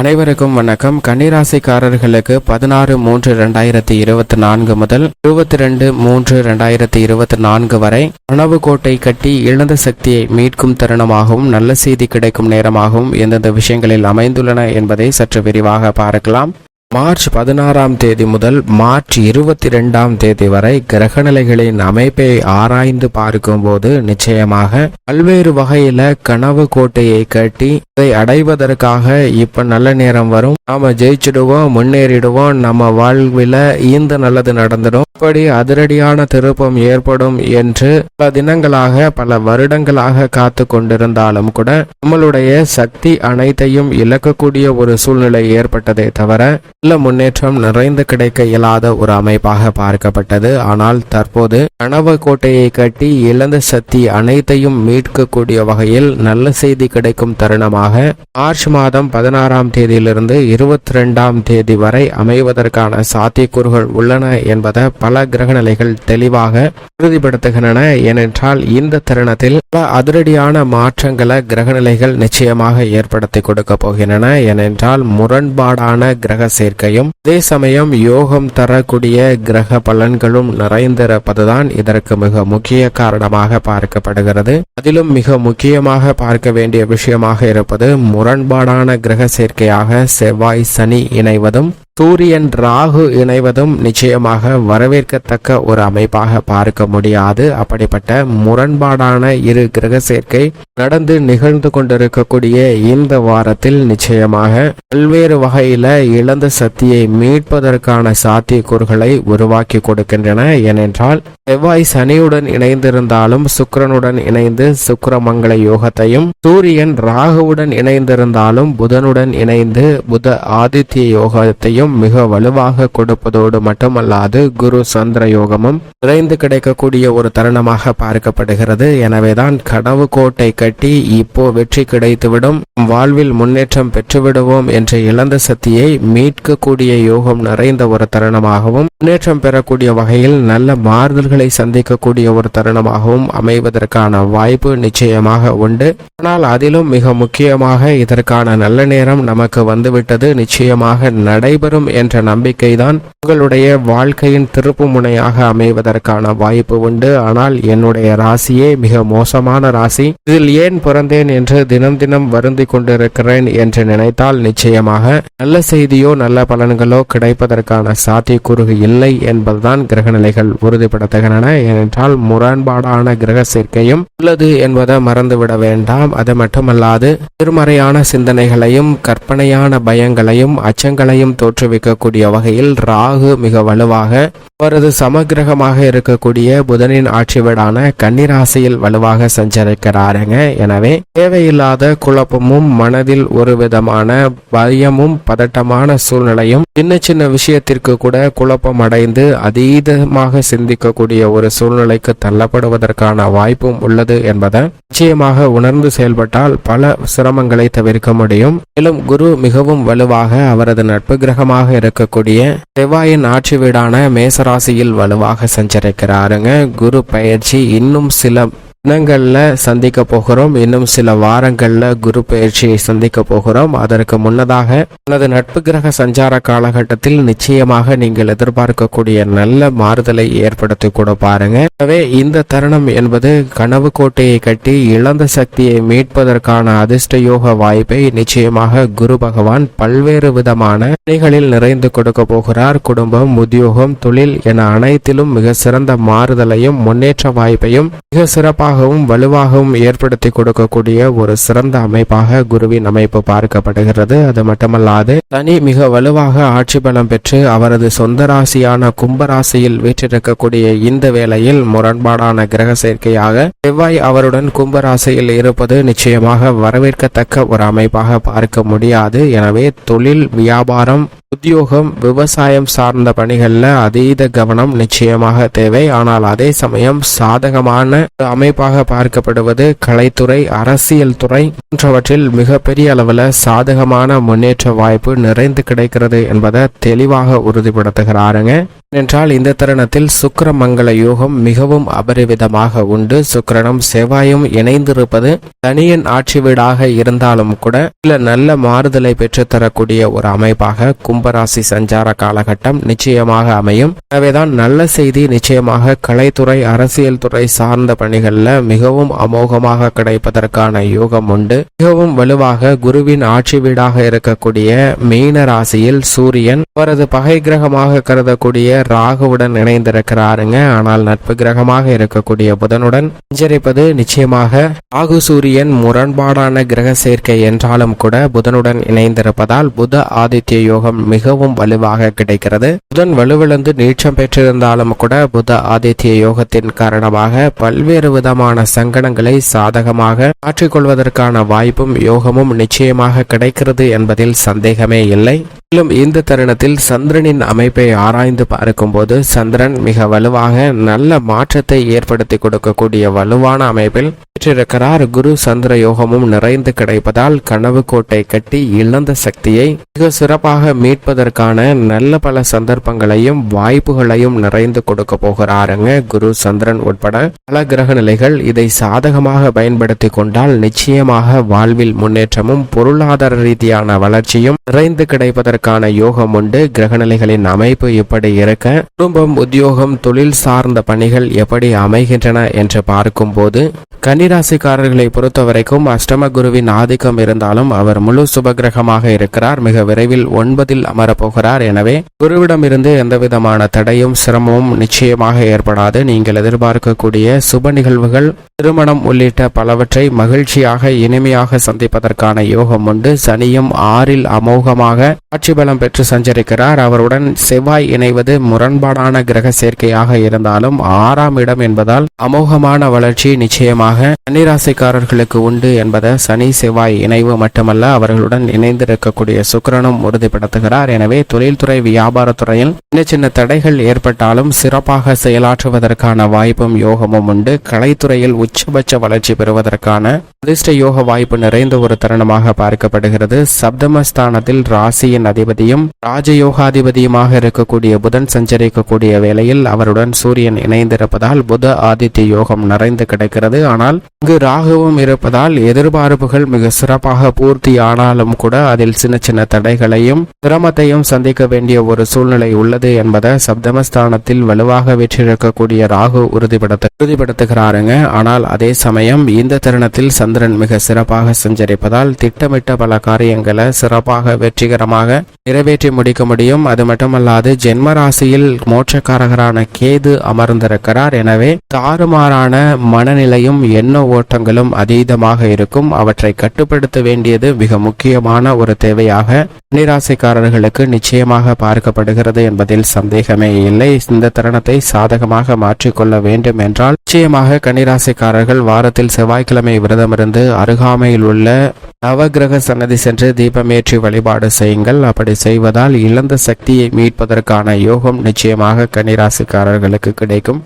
அனைவருக்கும் வணக்கம். கன்னிராசிக்காரர்களுக்கு பதினாறு மூன்று இரண்டாயிரத்தி இருபத்தி நான்கு முதல் இருபத்தி ரெண்டு மூன்று இரண்டாயிரத்தி இருபத்தி நான்கு வரை உணவு கோட்டை கட்டி இழந்த சக்தியை மீட்கும் தருணமாகவும் நல்ல செய்தி கிடைக்கும் நேரமாகவும் எந்தெந்த விஷயங்களில் அமைந்துள்ளன என்பதை சற்று விரிவாக பார்க்கலாம். மார்ச் பதினாறாம் தேதி முதல் மார்ச் இருபத்தி ரெண்டாம் தேதி வரை கிரகநிலைகளின் அமைப்பை ஆராய்ந்து பார்க்கும்போது நிச்சயமாக பல்வேறு வகையில கனவு கோட்டையை கட்டி அதை அடைவதற்காக இப்ப நல்ல நேரம் வரும். நாம ஜெயிச்சிடுவோம் முன்னேறிடுவோம் நம்ம வாழ்வில் இந்த நல்லது நடந்துடும். இப்படி அதிரடியான திருப்பம் ஏற்படும் என்று பல தினங்களாக பல வருடங்களாக காத்து கொண்டிருந்தாலும் கூட நம்மளுடைய சக்தி அனைத்தையும் இழக்கக்கூடிய ஒரு சூழ்நிலை ஏற்பட்டதே தவிர நல்ல முன்னேற்றம் நிறைந்து கிடைக்க இயலாத ஒரு அமைப்பாக பார்க்கப்பட்டது. ஆனால் தற்போது கனவு கோட்டையை கட்டி இழந்த சக்தி அனைத்தையும் மீட்கக்கூடிய வகையில் நல்ல செய்தி கிடைக்கும் தருணமாக மார்ச் மாதம் பதினாறாம் தேதியிலிருந்து இருபத்தி ரெண்டாம் தேதி வரை அமைவதற்கான சாத்தியக்கூறுகள் உள்ளன என்பதை பல கிரகநிலைகள் தெளிவாக உறுதிப்படுத்துகின்றன. ஏனென்றால் இந்த தருணத்தில் பல அதிரடியான மாற்றங்களை கிரகநிலைகள் நிச்சயமாக ஏற்படுத்தி கொடுக்க போகின்றன. ஏனென்றால் முரண்பாடான கிரக சேர்க்கையும் அதே சமயம் யோகம் தரக்கூடிய கிரக பலன்களும் நிறைந்திருப்பதுதான் இதற்கு மிக முக்கிய காரணமாக பார்க்கப்படுகிறது. அதிலும் மிக முக்கியமாக பார்க்க வேண்டிய விஷயமாக இருப்பது முரண்பாடான கிரக சேர்க்கையாக செவ்வாய் சனி இணைவதும் சூரியன் ராகு இணைவதும் நிச்சயமாக வரவேற்கத்தக்க ஒரு அமைப்பாக பார்க்க முடியாது. அப்படிப்பட்ட முரண்பாடான இரு கிரக சேர்க்கை நடந்து நிகழ்ந்து கொண்டிருக்கக்கூடிய இந்த வாரத்தில் நிச்சயமாக பல்வேறு வகையில இழந்த சக்தியை மீட்பதற்கான சாத்தியக்கூறுகளை உருவாக்கி கொடுக்கின்றன. ஏனென்றால் செவ்வாய் சனியுடன் இணைந்திருந்தாலும் சுக்கரனுடன் இணைந்து சுக்கிரமங்கல யோகத்தையும் சூரியன் ராகுவுடன் இணைந்திருந்தாலும் புதனுடன் இணைந்து புத ஆதித்ய யோகத்தையும் மிக வலுவாக கொடுப்பதோடு மட்டுமல்லாது குரு சந்திர யோகமும் நிறைந்து கிடைக்கக்கூடிய ஒரு தருணமாக பார்க்கப்படுகிறது. எனவேதான் கனவு கோட்டை கட்டி இப்போ வெற்றி கிடைத்துவிடும். வாழ்வில் முன்னேற்றம் பெற்றுவிடுவோம் என்ற இழந்த சக்தியை மீட்கக்கூடிய யோகம் நிறைந்த ஒரு தருணமாகவும் முன்னேற்றம் பெறக்கூடிய வகையில் நல்ல மாறுதல்களை சந்திக்கக்கூடிய ஒரு தருணமாகவும் அமைவதற்கான வாய்ப்பு நிச்சயமாக உண்டு. ஆனால் அதிலும் மிக முக்கியமாக இதற்கான நல்ல நேரம் நமக்கு வந்துவிட்டது. நிச்சயமாக நடைபெறும் என்ற நம்பிக்கைதான் உங்களுடைய வாழ்க்கையின் திருப்பு முனையாக அமைவதற்கான வாய்ப்பு உண்டு. ஆனால் என்னுடைய ராசியே மிக மோசமான ராசி. இதில் ஏன் பிறந்தேன் என்று தினம் தினம் வருந்தி கொண்டிருக்கிறேன் என்று நினைத்தால் நிச்சயமாக நல்ல செய்தியோ நல்ல பலன்களோ கிடைப்பதற்கான சாத்தியக்கூறு இல்லை என்பதுதான் கிரகநிலைகள் உறுதிப்படுத்துகின்றன. ஏனென்றால் முரண்பாடான கிரக சேர்க்கையும் உள்ளது என்பதை மறந்துவிட வேண்டாம். அது மட்டுமல்லாது எதிர்மறையான சிந்தனைகளையும் கற்பனையான பயங்களையும் அச்சங்களையும் தோற்றுவிக்கக்கூடிய வகையில் ராகு மிக வலுவாக அவரது சமகிரகமாக இருக்கக்கூடிய புதனின் ஆட்சி வீடான கன்னிராசியில் வலுவாக சஞ்சரிக்கிறாருங்க. எனவே தேவையில்லாத குழப்பமும் மனதில் ஒரு விதமான பயமும் பதட்டமான சூழ்நிலையும் சின்ன சின்ன விஷயத்திற்கு கூட குழப்பம் அடைந்து அதீதமாக சிந்திக்கக்கூடிய ஒரு சூழ்நிலைக்கு தள்ளப்படுவதற்கான வாய்ப்பும் உள்ளது என்பதை நிச்சயமாக உணர்ந்து செயல்பட்டால் பல சிரமங்களை தவிர்க்க முடியும். மேலும் குரு மிகவும் வலுவாக அவரது நட்பு கிரகமாக இருக்கக்கூடிய செவ்வாயின் ஆட்சி வீடான ராசியில் வலுவாக சஞ்சரிக்கிறாருங்க. குரு பயிற்சி இன்னும் சில தினங்களில் சந்திக்க போகிறோம். இன்னும் சில வாரங்களில் குரு பயிற்சியை சந்திக்க போகிறோம். அதற்கு முன்னதாக எனது நட்பு கிரக சஞ்சார காலகட்டத்தில் நிச்சயமாக நீங்கள் எதிர்பார்க்கக்கூடிய நல்ல மாறுதலை ஏற்படுத்தி கூட பாருங்க. எனவே இந்த தருணம் என்பது கனவு கோட்டையை கட்டி இழந்த சக்தியை மீட்பதற்கான அதிர்ஷ்ட யோக வாய்ப்பை நிச்சயமாக குரு பகவான் பல்வேறு விதமான பணிகளில் நிறைந்து கொடுக்க போகிறார். குடும்பம் உத்தியோகம் தொழில் என அனைத்திலும் மிக சிறந்த மாறுதலையும் முன்னேற்ற வாய்ப்பையும் மிக சிறப்பாக சிறப்பாகவும் வலுவாகவும் ஏற்படுத்தி கொடுக்கக்கூடிய ஒரு சிறந்த அமைப்பாக குருவின் அமைப்பு பார்க்கப்படுகிறது. அது மட்டுமல்லாது தனி மிக வலுவாக ஆட்சி பலம் பெற்று அவரது சொந்த ராசியான கும்பராசியில் வீற்றிருக்கக்கூடிய இந்த வேளையில் முரண்பாடான கிரக சேர்க்கையாக செவ்வாய் அவருடன் கும்பராசியில் இருப்பது நிச்சயமாக வரவேற்கத்தக்க ஒரு அமைப்பாக பார்க்க முடியாது. எனவே தொழில் வியாபாரம் உத்தியோகம் விவசாயம் சார்ந்த பணிகள்ல அதீத கவனம் நிச்சயமாக தேவை. ஆனால் அதே சமயம் சாதகமான அமைப்பு சிறப்பாக பார்க்கப்படுவது கலைத்துறை அரசியல் துறை போன்றவற்றில் மிகப்பெரிய அளவில் சாதகமான முன்னேற்ற வாய்ப்பு நிறைந்து கிடைக்கிறது என்பதை தெளிவாக உறுதிப்படுத்துகிறாருங்க. என்றால் இந்த தருணத்தில் சுக்கிரமங்கல யோகம் மிகவும் அபரிவிதமாக உண்டு. சுக்கரனும் செவ்வாயும் இணைந்திருப்பது தனியன் ஆட்சி வீடாக இருந்தாலும் கூட சில நல்ல மாறுதலை பெற்றுத்தரக்கூடிய ஒரு அமைப்பாக கும்பராசி சஞ்சார காலகட்டம் நிச்சயமாக அமையும். எனவேதான் நல்ல செய்தி நிச்சயமாக கலைத்துறை அரசியல் துறை சார்ந்த பணிகளில் மிகவும் அமோகமாக கிடைப்பதற்கான யோகம் உண்டு. மிகவும் வலுவாக குருவின் ஆட்சி வீடாக இருக்கக்கூடிய மீன ராசியில் சூரியன் அவரது பகை கிரகமாக கருதக்கூடிய ராகுவுடன் இணைந்திருக்கிறாருங்க. ஆனால் நட்பு கிரகமாக இருக்கக்கூடிய புதனுடன் சஞ்சரிப்பது நிச்சயமாக ராகு சூரியன் முரண்பாடான கிரக சேர்க்கை என்றாலும் கூட புதனுடன் இணைந்திருப்பதால் புத ஆதித்ய யோகம் மிகவும் வலுவாக கிடைக்கிறது. புதன் வலுவிழந்து நீச்சம் பெற்றிருந்தாலும் கூட புத ஆதித்ய யோகத்தின் காரணமாக பல்வேறு விதமான சங்கடங்களை சாதகமாக மாற்றிக்கொள்வதற்கான வாய்ப்பும் யோகமும் நிச்சயமாக கிடைக்கிறது என்பதில் சந்தேகமே இல்லை. மேலும் இந்த தருணத்தில் சந்திரனின் அமைப்பை ஆராய்ந்து பார்க்கும்போது சந்திரன் மிக வலுவாக நல்ல மாற்றத்தை ஏற்படுத்தி கொடுக்கக்கூடிய வலுவான அமைப்பில் பெற்றிருக்கிறார் குரு சந்திர யோகமும் நிறைந்து கிடைப்பதால் கனவு கோட்டை கட்டி இழந்த சக்தியை மிக சிறப்பாக மீட்பதற்கான நல்ல பல சந்தர்ப்பங்களையும் வாய்ப்புகளையும் நிறைந்து கொடுக்க போகிறாருங்க குரு சந்திரன் உட்பட பல கிரக நிலைகள் இதை சாதகமாக பயன்படுத்தி கொண்டால் நிச்சயமாக வாழ்வில் முன்னேற்றமும் பொருளாதார ரீதியான வளர்ச்சியும் நிறைந்து கிடைப்பதற்கு கிடைப்பதற்கான யோகம் உண்டு. கிரகநிலைகளின் அமைப்பு எப்படி இருக்க குடும்பம் உத்தியோகம் தொழில் சார்ந்த பணிகள் எப்படி அமைகின்றன என்று பார்க்கும்போது கன்னிராசிக்காரர்களை பொறுத்தவரைக்கும் அஷ்டம குருவின் ஆதிக்கம் இருந்தாலும் அவர் முழு சுபகிரகமாக இருக்கிறார். மிக விரைவில் ஒன்பதில் அமரப்போகிறார். எனவே குருவிடம் இருந்து எந்தவிதமான தடையும் சிரமமும் நிச்சயமாக ஏற்படாது. நீங்கள் எதிர்பார்க்கக்கூடிய சுப நிகழ்வுகள் திருமணம் உள்ளிட்ட பலவற்றை மகிழ்ச்சியாக இனிமையாக சந்திப்பதற்கான யோகம் உண்டு. சனியும் ஆறில் அமோகமாக ஆட்சி பலம் பெற்று சஞ்சரிக்கிறார். அவருடன் செவ்வாய் இணைவது முரண்பாடான கிரக சேர்க்கையாக இருந்தாலும் ஆறாம் இடம் என்பதால் அமோகமான வளர்ச்சி நிச்சயமாக கன்னிராசிக்காரர்களுக்கு உண்டு என்பதை சனி செவ்வாய் இணைவு மட்டுமல்ல அவர்களுடன் இணைந்திருக்கக்கூடிய சுக்கிரனும் உறுதிப்படுத்துகிறார். எனவே தொழில்துறை வியாபாரத்துறையில் சின்ன சின்ன தடைகள் ஏற்பட்டாலும் சிறப்பாக செயலாற்றுவதற்கான வாய்ப்பும் யோகமும் உண்டு. கலைத்துறையில் உச்சபட்ச வளர்ச்சி பெறுவதற்கான அதிர்ஷ்ட யோக வாய்ப்பு நிறைந்த ஒரு தருணமாக பார்க்கப்படுகிறது. சப்தமஸ்தானத்தில் ராசியின் யோகாதிபதியும் ராஜயோகாதிபதியுமாக இருக்கக்கூடிய புதன் சஞ்சரிக்கக்கூடிய வேளையில் அவருடன் சூரியன் இணைந்திருப்பதால் புத ஆதித்ய யோகம் நிறைந்து கிடைக்கிறது. ஆனால் இங்கு ராகுவும் இருப்பதால் எதிர்பார்ப்புகள் மிக சிறப்பாக பூர்த்தி ஆனாலும் கூட அதில் சின்ன சின்ன தடைகளையும் சிரமத்தையும் சந்திக்க வேண்டிய ஒரு சூழ்நிலை உள்ளது என்பதை சப்தமஸ்தானத்தில் வலுவாக வெற்றிருக்கக்கூடிய ராகு உறுதிப்படுத்த உறுதிப்படுத்துகிறாருங்க. ஆனால் அதே சமயம் இந்த தருணத்தில் சந்திரன் மிக சிறப்பாக சஞ்சரிப்பதால் திட்டமிட்ட பல காரியங்களை சிறப்பாக வெற்றிகரமாக நிறைவேற்றி முடிக்க முடியும். அது மட்டுமல்லாது ஜென்ம ராசியில் மோட்சக்காரகரான கேது அமர்ந்திருக்கிறார். எனவே தாறுமாறான மனநிலையும் எண்ண ஓட்டங்களும் அதீதமாக இருக்கும். அவற்றை கட்டுப்படுத்த வேண்டியது மிக முக்கியமான ஒரு தேவையாக நிராசைக்காரர்களுக்கு நிச்சயமாக பார்க்கப்படுகிறது என்பதில் சந்தேகமே இல்லை. இந்த தருணத்தை சாதகமாக மாற்றிக்கொள்ள வேண்டும் என்றால் நிச்சயமாக கன்னிராசிக்காரர்கள் வாரத்தில் செவ்வாய்க்கிழமை விரதமிருந்து அருகாமையில் உள்ள நவகிரக சன்னதி சென்று தீபமேற்றி வழிபாடு செய்யுங்கள். அப்படி செய்வதால் இழந்த சக்தியை மீட்பதற்கான யோகம் நிச்சயமாக கன்னிராசிக்காரர்களுக்கு கிடைக்கும்.